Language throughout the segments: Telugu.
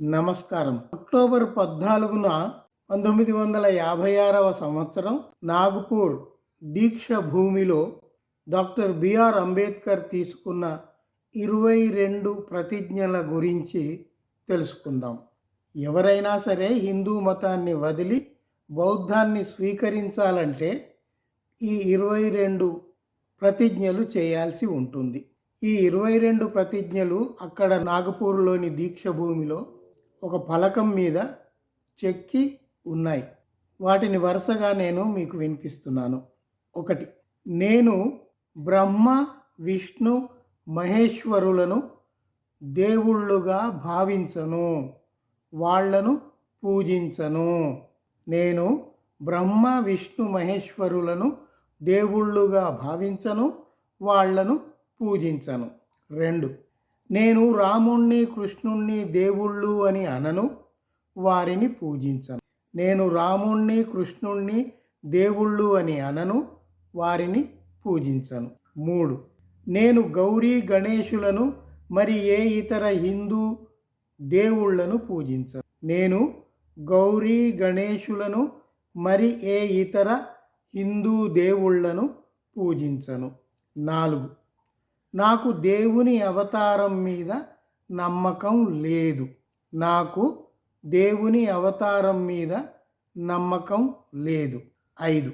నమస్కారం. అక్టోబర్ పద్నాలుగున పంతొమ్మిది వందల యాభై ఆరవ సంవత్సరం నాగపూర్ దీక్ష భూమిలో డాక్టర్ బిఆర్ అంబేద్కర్ తీసుకున్న ఇరవై రెండు ప్రతిజ్ఞల గురించి తెలుసుకుందాం. ఎవరైనా సరే హిందూ మతాన్ని వదిలి బౌద్ధాన్ని స్వీకరించాలంటే ఈ ఇరవై రెండు ప్రతిజ్ఞలు చేయాల్సి ఉంటుంది. ఈ ఇరవై రెండు ప్రతిజ్ఞలు అక్కడ నాగపూర్లోని దీక్ష భూమిలో ఒక ఫలకం మీద చెక్కి ఉన్నాయి. వాటిని వరుసగా నేను మీకు వినిపిస్తున్నాను. ఒకటి నేను బ్రహ్మ విష్ణు మహేశ్వరులను దేవుళ్ళుగా భావించను. వాళ్ళను పూజించను. నేను బ్రహ్మ విష్ణు మహేశ్వరులను దేవుళ్ళుగా భావించను వాళ్ళను పూజించను. రెండు నేను రాముణ్ణి కృష్ణుణ్ణి దేవుళ్ళు అని అనను వారిని పూజించను. నేను రాముణ్ణి కృష్ణుణ్ణి దేవుళ్ళు అని అనను వారిని పూజించను. మూడు. నేను గౌరీ గణేశులను మరి ఏ ఇతర హిందూ దేవుళ్ళను పూజించను? నేను గౌరీ గణేశులను మరి ఏ ఇతర హిందూ దేవుళ్ళను పూజించను? నాలుగు. నాకు దేవుని అవతారం మీద నమ్మకం లేదు. నాకు దేవుని అవతారం మీద నమ్మకం లేదు. ఐదు.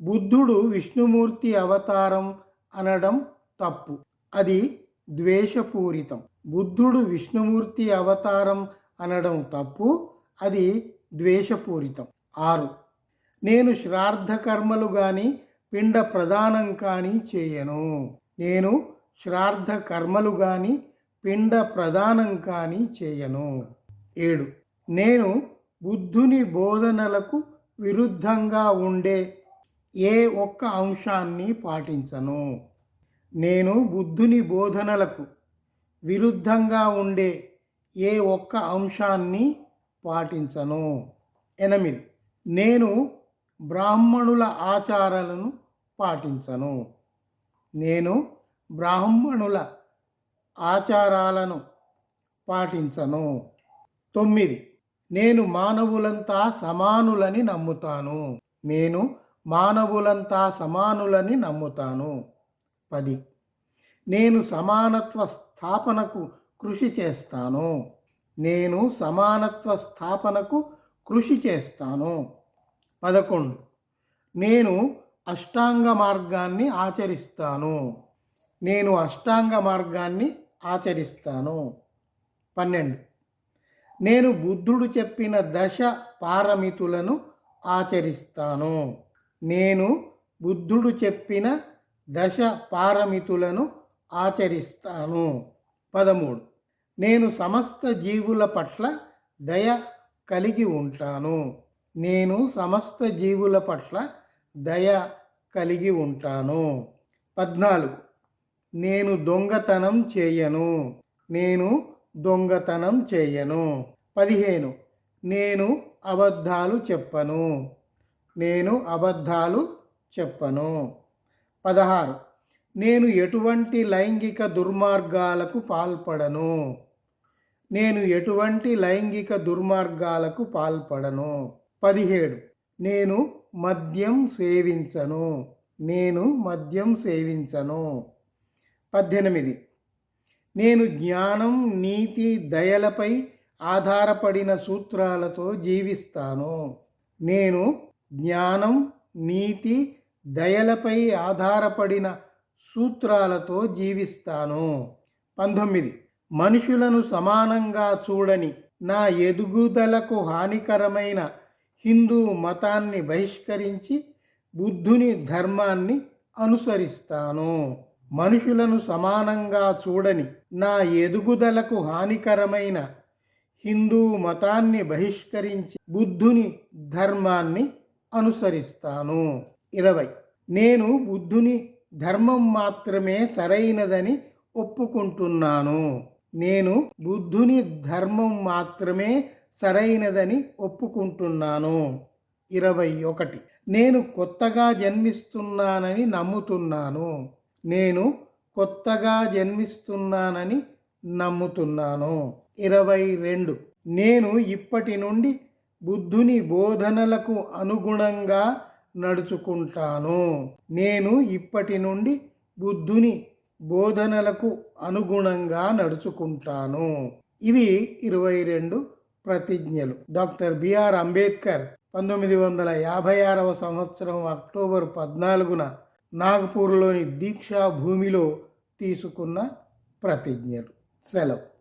బుద్ధుడు విష్ణుమూర్తి అవతారం అనడం తప్పు. అది ద్వేషపూరితం. బుద్ధుడు విష్ణుమూర్తి అవతారం అనడం తప్పు. అది ద్వేషపూరితం. ఆరు. నేను శ్రాద్ధ కర్మలు కానీ పిండ ప్రదానం కానీ చేయను. నేను శ్రాద్ధ కర్మలు కానీ పిండ ప్రదానం కానీ చేయను. ఏడు. నేను బుద్ధుని బోధనలకు విరుద్ధంగా ఉండే ఏ ఒక్క అంశాన్ని పాటించను. నేను బుద్ధుని బోధనలకు విరుద్ధంగా ఉండే ఏ ఒక్క అంశాన్ని పాటించను. ఎనిమిది. నేను బ్రాహ్మణుల ఆచారాలను పాటించను. నేను బ్రాహ్మణుల ఆచారాలను పాటించను. తొమ్మిది. నేను మానవులంతా సమానులని నమ్ముతాను. నేను మానవులంతా సమానులని నమ్ముతాను. పది. నేను సమానత్వ స్థాపనకు కృషి చేస్తాను. నేను సమానత్వ స్థాపనకు కృషి చేస్తాను. పదకొండు. నేను అష్టాంగ మార్గాన్ని ఆచరిస్తాను. నేను అష్టాంగ మార్గాన్ని ఆచరిస్తాను. పన్నెండు. నేను బుద్ధుడు చెప్పిన దశ పారమితులను ఆచరిస్తాను. నేను బుద్ధుడు చెప్పిన దశ పారమితులను ఆచరిస్తాను. పదమూడు. నేను సమస్త జీవుల పట్ల దయ కలిగి ఉంటాను. నేను సమస్త జీవుల పట్ల దయ కలిగి ఉంటాను. పద్నాలుగు. నేను దొంగతనం చేయను. నేను దొంగతనం చేయను. పదిహేను. నేను అబద్ధాలు చెప్పను. నేను అబద్ధాలు చెప్పను. పదహారు. నేను ఎటువంటి లైంగిక దుర్మార్గాలకు పాల్పడను. నేను ఎటువంటి లైంగిక దుర్మార్గాలకు పాల్పడను. పదిహేడు. నేను మద్యం సేవించను. నేను మద్యం సేవించను. పద్దెనిమిది. నేను జ్ఞానం నీతి దయలపై ఆధారపడిన సూత్రాలతో జీవిస్తాను. నేను జ్ఞానం నీతి దయలపై ఆధారపడిన సూత్రాలతో జీవిస్తాను. పంతొమ్మిది. మనుషులను సమానంగా చూడని నా ఎదుగుదలకు హానికరమైన హిందూ మతాన్ని బహిష్కరించి బుద్ధుని ధర్మాన్ని అనుసరిస్తాను. మనుషులను సమానంగా చూడని నా ఎదుగుదలకు హానికరమైన హిందూ మతాన్ని బహిష్కరించి బుద్ధుని ధర్మాన్ని అనుసరిస్తాను. ఇరవై. నేను బుద్ధుని ధర్మం మాత్రమే సరైనదని ఒప్పుకుంటున్నాను. నేను బుద్ధుని ధర్మం మాత్రమే సరైనదని ఒప్పుకుంటున్నాను. ఇరవై ఒకటి. నేను కొత్తగా జన్మిస్తున్నానని నమ్ముతున్నాను. నేను కొత్తగా జన్మిస్తున్నానని నమ్ముతున్నాను. ఇరవై రెండు. నేను ఇప్పటి నుండి బుద్ధుని బోధనలకు అనుగుణంగా నడుచుకుంటాను. నేను ఇప్పటి నుండి బుద్ధుని బోధనలకు అనుగుణంగా నడుచుకుంటాను. ఇవి ఇరవై రెండు ప్రతిజ్ఞలు. డాక్టర్ బిఆర్ అంబేద్కర్ పంతొమ్మిది వందల యాభై ఆరవ సంవత్సరం అక్టోబర్ పద్నాలుగున నాగపూర్లోని దీక్షా భూమిలో తీసుకున్న ప్రతిజ్ఞలు. సెలవు.